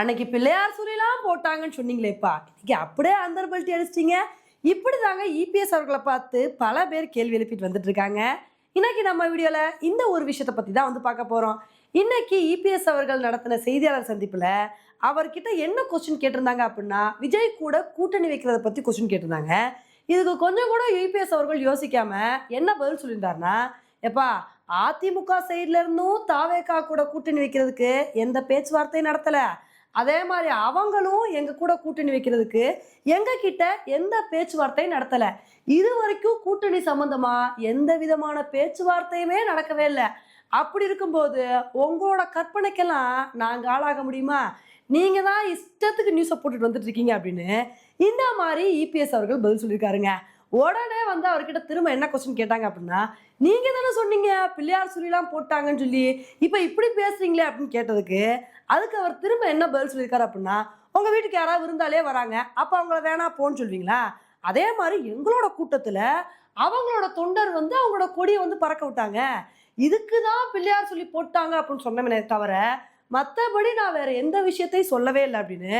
அன்னைக்கு பிள்ளையார் சூரியலாம் போட்டாங்கன்னு சொன்னீங்களேப்பா இன்னைக்கு அப்படியே அந்தர் பல்ட்டி இப்படி தாங்க இபிஎஸ் அவர்களை பார்த்து பல பேர் கேள்வி எழுப்பிட்டு வந்துட்டு இருக்காங்க இன்னைக்கு நம்ம வீடியோவில் இந்த ஒரு விஷயத்தை பற்றி தான் வந்து பார்க்க போகிறோம் இன்னைக்கு இபிஎஸ் அவர்கள் நடத்தின செய்தியாளர் சந்திப்பில் அவர்கிட்ட என்ன கொஸ்டின் கேட்டிருந்தாங்க அப்படின்னா விஜய் கூட கூட்டணி வைக்கிறத பற்றி கொஸ்டின் கேட்டிருந்தாங்க. இதுக்கு கொஞ்சம் கூட யூபிஎஸ் அவர்கள் யோசிக்காம என்ன பதில் சொல்லியிருந்தாருன்னா எப்பா அதிமுக சைட்ல இருந்தும் தாவேக்கா கூட கூட்டணி வைக்கிறதுக்கு எந்த பேச்சுவார்த்தையும் நடத்தலை. அதே மாதிரி அவங்களும் எங்க கூட கூட்டணி வைக்கிறதுக்கு எங்க கிட்ட எந்த பேச்சுவார்த்தையும் நடத்தல. இது வரைக்கும் கூட்டணி சம்பந்தமா எந்த விதமான பேச்சுவார்த்தையுமே நடக்கவே இல்லை. அப்படி இருக்கும்போது உங்களோட கற்பனைக்கெல்லாம் நாங்கள் ஆளாக முடியுமா? நீங்க தான் இஷ்டத்துக்கு நியூஸை போட்டுட்டு வந்துட்டு இருக்கீங்க அப்படின்னு இந்த மாதிரி இபிஎஸ் அவர்கள் பதில் சொல்லியிருக்காருங்க. உடனே வந்து அவர்கிட்ட திரும்ப என்ன கொஸ்டின் கேட்டாங்க அப்படின்னா நீங்க தானே சொன்னீங்க பிள்ளையார் சொல்லிலாம் போட்டாங்கன்னு சொல்லி இப்போ இப்படி பேசுறீங்களே அப்படின்னு கேட்டதுக்கு அதுக்கு அவர் திரும்ப என்ன பதில் சொல்லியிருக்காரு அப்படின்னா உங்க வீட்டுக்கு யாராவது விருந்தாலே வராங்க அப்போ அவங்கள வேணா போன்னு சொல்வீங்களா? அதே மாதிரி எங்களோட கூட்டத்தில் அவங்களோட தொண்டர் வந்து அவங்களோட கொடியை வந்து பறக்க விட்டாங்க. இதுக்கு தான் பிள்ளையார் சொல்லி போட்டாங்க அப்படின்னு சொன்னமே தவிர மற்றபடி நான் வேற எந்த விஷயத்தையும் சொல்லவே இல்லை அப்படின்னு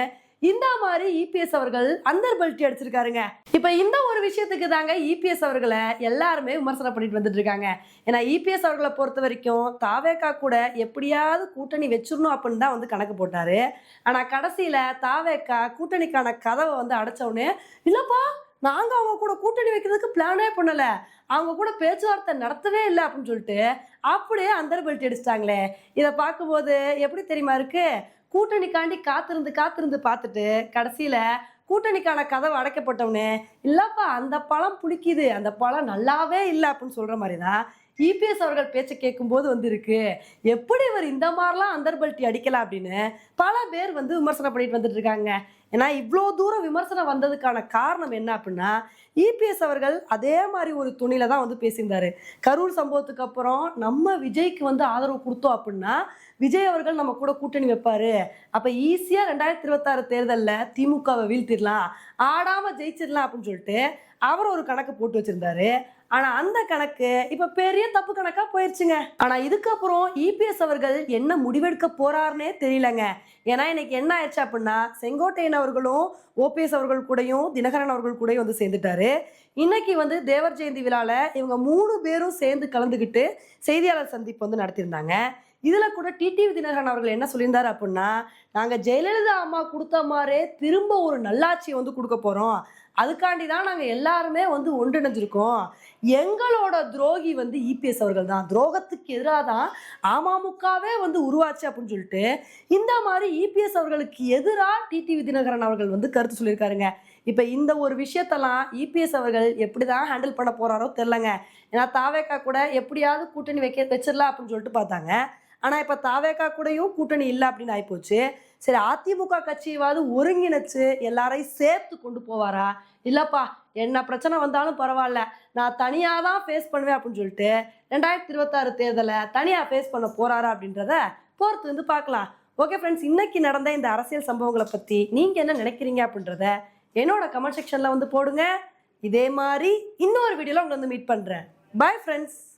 இந்த மாதிரி இபிஎஸ் அவர்கள் அந்தர் பல்ட்டி அடிச்சிருக்காருங்க. இப்போ இந்த ஒரு விஷயத்துக்கு தாங்க இபிஎஸ் அவர்களை எல்லாருமே விமர்சனம் பண்ணிட்டு வந்துட்டு இருக்காங்க. ஏன்னா இபிஎஸ் அவர்களை பொறுத்த வரைக்கும் தாவேக்கா கூட எப்படியாவது கூட்டணி வச்சிடணும் அப்படின்னு தான் வந்து கணக்கு போட்டாரு. ஆனா கடைசியில தாவேக்கா கூட்டணிக்கான கதவை வந்து அடைச்ச இல்லைப்பா இல்லப்பா நாங்க அவங்க கூட கூட்டணி வைக்கிறதுக்கு பிளானே பண்ணல. அவங்க கூட பேச்சுவார்த்தை நடத்தவே இல்லை அப்படின்னு சொல்லிட்டு அப்படியே அந்தர் பெல்ட் அடிச்சிட்டாங்களே. இதை பார்க்கும்போது எப்படி தெரியுமா இருக்கு? கூட்டணிக்காண்டி காத்திருந்து காத்திருந்து பார்த்துட்டு கடைசியில் கூட்டணிக்கான கதவு அடைக்கப்பட்டவனே இல்லப்பா அந்த பழம் பிடிக்குது அந்த பழம் நல்லாவே இல்லை அப்படின்னு சொல்ற மாதிரி தான் இபிஎஸ் அவர்கள் பேச்சை கேட்கும்போது வந்து இருக்கு எப்படி இவர் இந்த மாதிரிலாம் அந்தர்பல்ட்டி அடிக்கலாம் அப்படின்னு பல பேர் வந்து விமர்சனம் பண்ணிட்டு வந்துட்டு இருக்காங்க. ஏன்னா இவ்வளோ தூரம் விமர்சனம் வந்ததுக்கான காரணம் என்ன அப்படின்னா இபிஎஸ் அவர்கள் அதே மாதிரி ஒரு துணியில தான் வந்து பேசியிருந்தாரு. கரூர் சம்பவத்துக்கு அப்புறம் நம்ம விஜய்க்கு வந்து ஆதரவு கொடுத்தோம் அப்படின்னா விஜய் அவர்கள் நம்ம கூட கூட்டணி வைப்பாரு. அப்ப ஈஸியா ரெண்டாயிரத்தி இருபத்தாறு தேர்தலில் திமுகவை வீழ்த்திடலாம். ஆடாம ஜெயிச்சிடலாம் அப்படின்னு சொல்லிட்டு. சொல்லிட்டு அவர் ஒரு கணக்கு போட்டு வச்சிருந்தாரு. ஆனா அந்த கணக்கு இப்ப பெரிய தப்பு கணக்கா போயிருச்சுங்க. ஆனா இதுக்கப்புறம் இபிஎஸ் அவர்கள் என்ன முடிவெடுக்க போறாருன்னே தெரியலங்க. ஏன்னா இன்னைக்கு என்ன ஆயிடுச்சு அப்படின்னா செங்கோட்டையன் அவர்களும் ஓபிஎஸ் அவர்கள் கூடயும் தினகரன் அவர்கள் கூடயும் வந்து சேர்ந்துட்டாரு. இன்னைக்கு வந்து தேவர் ஜெயந்தி விழால இவங்க மூணு பேரும் சேர்ந்து கலந்துக்கிட்டு செய்தியாளர் சந்திப்பு வந்து நடத்தியிருந்தாங்க. இதில் கூட டிடிவி தினகரன் அவர்கள் என்ன சொல்லியிருந்தார் அப்படின்னா நாங்கள் ஜெயலலிதா அம்மா கொடுத்த மாதிரியே திரும்ப ஒரு நல்லாட்சியை வந்து கொடுக்க போகிறோம் அதுக்காண்டி தான் நாங்கள் எல்லாருமே வந்து ஒன்றிணைஞ்சிருக்கோம். எங்களோட துரோகி வந்து இபிஎஸ் அவர்கள் தான் துரோகத்துக்கு எதிராக தான் அமமுகவே வந்து உருவாச்சு அப்படின்னு சொல்லிட்டு இந்த மாதிரி இபிஎஸ் அவர்களுக்கு எதிராக டிடிவி தினகரன் அவர்கள் வந்து கருத்து சொல்லியிருக்காருங்க. இப்போ இந்த ஒரு விஷயத்தெல்லாம் இபிஎஸ் அவர்கள் எப்படி தான் ஹேண்டில் பண்ண போகிறாரோ தெரிலங்க ஏன்னா தாவேக்கா கூட எப்படியாவது கூட்டணி வைக்க வச்சிடலாம் அப்படின்னு சொல்லிட்டு பார்த்தாங்க. ஆனால் இப்போ தாவேக்கா கூடயும் கூட்டணி இல்லை அப்படின்னு ஆகிப்போச்சு சரி அதிமுக கட்சியாவது ஒருங்கிணைச்சு எல்லாரையும் சேர்த்து கொண்டு போவாரா? இல்லைப்பா என்ன பிரச்சனை வந்தாலும் பரவாயில்ல. நான் தனியாக தான் ஃபேஸ் பண்ணுவேன் அப்படின்னு சொல்லிட்டு ரெண்டாயிரத்தி இருபத்தாறு தேர்தலை தனியாக ஃபேஸ் பண்ண போகிறாரா அப்படின்றத பொறுத்து வந்து பார்க்கலாம். ஓகே ஃப்ரெண்ட்ஸ் இன்னைக்கு நடந்த இந்த அரசியல் சம்பவங்களை பற்றி நீங்கள் என்ன நினைக்கிறீங்க அப்படின்றத என்னோட கமெண்ட் செக்ஷனில் வந்து போடுங்க. இதே மாதிரி இன்னொரு வீடியோவில் உங்களை வந்து மீட் பண்ணுறேன் பாய் ஃப்ரெண்ட்ஸ்